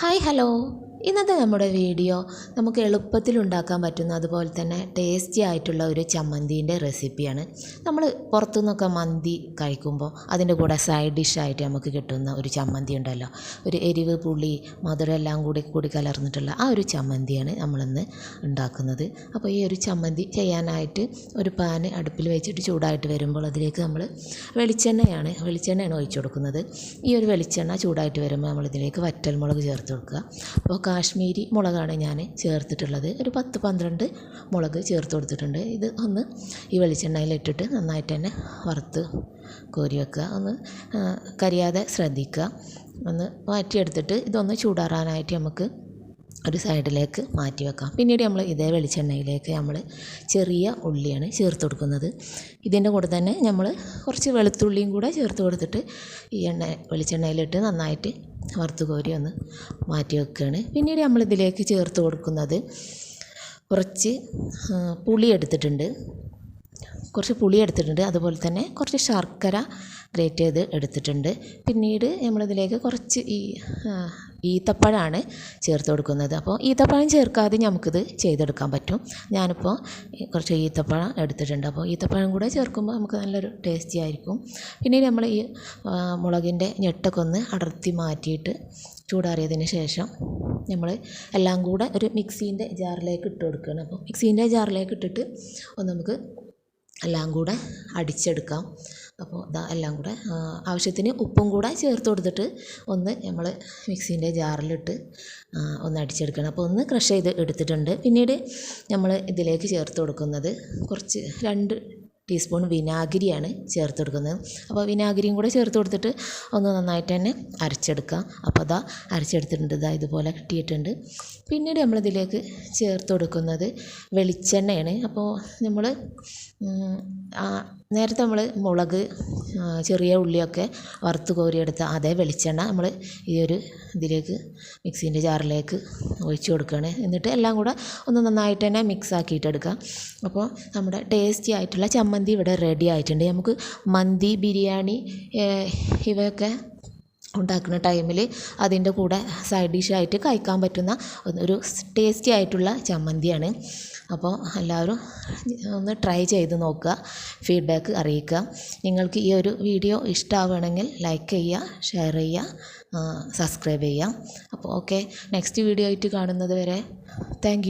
Hi hello ഇന്നത്തെ നമ്മുടെ video നമുക്ക് എളുപ്പത്തിൽ ഉണ്ടാക്കാൻ പറ്റുന്ന അതുപോലെ തന്നെ ടേസ്റ്റി ആയിട്ടുള്ള ഒരു ചമ്മന്തീന്റെ റെസിപ്പിയാണ് നമ്മൾ പുറത്തുനിന്നൊക്കെ മന്തി കഴിക്കുമ്പോൾ അതിന്റെ കൂടെ സൈഡ് ഡിഷായിട്ട് നമുക്ക് കിട്ടുന്ന ഒരു ചമ്മന്തി ഉണ്ടല്ലോ. ഒരു എരിവ് പുളി മധുരം എല്ലാം കൂടി കൂടി കലർന്നിട്ടുള്ള ആ ഒരു ചമ്മന്തിയാണ് നമ്മളിന്ന് ഉണ്ടാക്കുന്നത്. അപ്പോൾ ഈ ഒരു ചമ്മന്തി ചെയ്യാനായിട്ട് ഒരു പാന് അടുപ്പിൽ വെച്ചിട്ട് ചൂടായിട്ട് വരുമ്പോൾ അതിലേക്ക് നമ്മൾ വെളിച്ചെണ്ണയാണ് വെളിച്ചെണ്ണയാണ് ഒഴിച്ചു കൊടുക്കുന്നത്. ഈ ഒരു വെളിച്ചെണ്ണ ചൂടായിട്ട് വരുമ്പോൾ നമ്മളിതിലേക്ക് വറ്റൽമുളക് ചേർത്ത് കൊടുക്കുക. അപ്പോൾ കാശ്മീരി മുളകാണ് ഞാൻ ചേർത്തിട്ടുള്ളത്. ഒരു പത്ത് പന്ത്രണ്ട് മുളക് ചേർത്ത് കൊടുത്തിട്ടുണ്ട്. ഇത് ഒന്ന് ഈ വെളിച്ചെണ്ണയിലിട്ടിട്ട് നന്നായിട്ട് തന്നെ വറുത്ത് കോരി വെക്കുക. ഒന്ന് കരിയാതെ ശ്രദ്ധിക്കുക. ഒന്ന് മാറ്റിയെടുത്തിട്ട് ഇതൊന്ന് ചൂടാറാനായിട്ട് നമുക്ക് ഒരു സൈഡിലേക്ക് മാറ്റി വെക്കാം. പിന്നീട് നമ്മൾ ഇതേ വെളിച്ചെണ്ണയിലേക്ക് നമ്മൾ ചെറിയ ഉള്ളിയാണ് ചേർത്ത് കൊടുക്കുന്നത്. ഇതിന്റെ കൂടെ തന്നെ നമ്മൾ കുറച്ച് വെളുത്തുള്ളിയും കൂടെ ചേർത്ത് കൊടുത്തിട്ട് ഈ എണ്ണ വെളിച്ചെണ്ണയിലിട്ട് നന്നായിട്ട് വറുത്ത് കോരി ഒന്ന് മാറ്റി വെക്കുകയാണ് പിന്നീട് നമ്മൾ ഇതിലേക്ക് ചേർത്ത് കൊടുക്കുന്നത് കുറച്ച് പുളി എടുത്തിട്ടുണ്ട്. കുറച്ച് പുളി എടുത്തിട്ടുണ്ട്. അതുപോലെ തന്നെ കുറച്ച് ശർക്കര ഗ്രേറ്റ് ചെയ്ത് എടുത്തിട്ടുണ്ട്. പിന്നീട് നമ്മളിതിലേക്ക് കുറച്ച് ഈ ഈത്തപ്പഴമാണ് ചേർത്ത് കൊടുക്കുന്നത്. അപ്പോൾ ഈത്തപ്പഴം ചേർക്കാതെ നമുക്കിത് ചെയ്തെടുക്കാൻ പറ്റും. ഞാനിപ്പോൾ കുറച്ച് ഈത്തപ്പഴം എടുത്തിട്ടുണ്ട്. അപ്പോൾ ഈത്തപ്പഴം കൂടെ ചേർക്കുമ്പോൾ നമുക്ക് നല്ലൊരു ടേസ്റ്റി ആയിരിക്കും. പിന്നീട് നമ്മൾ ഈ മുളകിന്റെ ഞെട്ടൊക്കെ ഒന്ന് അടർത്തി മാറ്റിയിട്ട് ചൂടാറിയതിന് ശേഷം നമ്മൾ എല്ലാം കൂടെ ഒരു മിക്സീന്റെ ജാറിലേക്ക് ഇട്ട് കൊടുക്കുകയാണ്. അപ്പോൾ മിക്സീന്റെ ജാറിലേക്ക് ഇട്ടിട്ട് ഒന്ന് നമുക്ക് എല്ലാം കൂടെ അടിച്ചെടുക്കാം. അപ്പോൾ ഇതാ എല്ലാം കൂടെ ആവശ്യത്തിന് ഉപ്പും കൂടെ ചേർത്ത് കൊടുത്തിട്ട് ഒന്ന് നമ്മൾ മിക്സീന്റെ ജാറിലിട്ട് ഒന്ന് അടിച്ചെടുക്കണം. അപ്പോൾ ഒന്ന് ക്രഷ് ചെയ്ത് എടുത്തിട്ടുണ്ട്. പിന്നീട് നമ്മൾ ഇതിലേക്ക് ചേർത്ത് കൊടുക്കുന്നത് കുറച്ച് രണ്ട് ടീസ്പൂൺ വിനാഗിരിയാണ് ചേർത്ത് കൊടുക്കുന്നത്. അപ്പോൾ വിനാഗിരിയും കൂടെ ചേർത്ത് കൊടുത്തിട്ട് ഒന്ന് നന്നായിട്ട് തന്നെ അരച്ചെടുക്കുക. അപ്പോൾ അതാ അരച്ചെടുത്തിട്ടുണ്ട്. ഇതാ ഇതുപോലെ കിട്ടിയിട്ടുണ്ട്. പിന്നീട് നമ്മളിതിലേക്ക് ചേർത്ത് കൊടുക്കുന്നത് വെളിച്ചെണ്ണയാണ്. അപ്പോൾ നമ്മൾ നേരത്തെ നമ്മൾ മുളക് ചെറിയ ഉള്ളിയൊക്കെ വറുത്ത് കോരിയെടുത്ത അതേ വെളിച്ചെണ്ണ നമ്മൾ ഈ ഒരു ഇതിലേക്ക് മിക്സീന്റെ ജാറിലേക്ക് ഒഴിച്ച് കൊടുക്കുകയാണ്. എന്നിട്ട് എല്ലാം കൂടെ ഒന്ന് നന്നായിട്ട് തന്നെ മിക്സ് ആക്കിയിട്ടെടുക്കാം അപ്പോൾ നമ്മുടെ ടേസ്റ്റി ആയിട്ടുള്ള ചമ്മന്തി ഇവിടെ റെഡി ആയിട്ടുണ്ട്. നമുക്ക് മന്തി ബിരിയാണി ഇവയൊക്കെ ഉണ്ടാക്കുന്ന ടൈമിൽ അതിന്റെ കൂടെ സൈഡ് ഡിഷായിട്ട് കഴിക്കാൻ പറ്റുന്ന ഒരു ടേസ്റ്റി ആയിട്ടുള്ള ചമ്മന്തിയാണ്. അപ്പോൾ എല്ലാവരും ഒന്ന് ട്രൈ ചെയ്ത് നോക്കുക ഫീഡ്ബാക്ക് അറിയിക്കുക. നിങ്ങൾക്ക് ഈ ഒരു വീഡിയോ ഇഷ്ടമാവുകയാണെങ്കിൽ ലൈക്ക് ചെയ്യുക ഷെയർ ചെയ്യുക സബ്സ്ക്രൈബ് ചെയ്യുക. അപ്പോൾ ഓക്കെ നെക്സ്റ്റ് വീഡിയോ ആയിട്ട് കാണുന്നത് വരെ താങ്ക്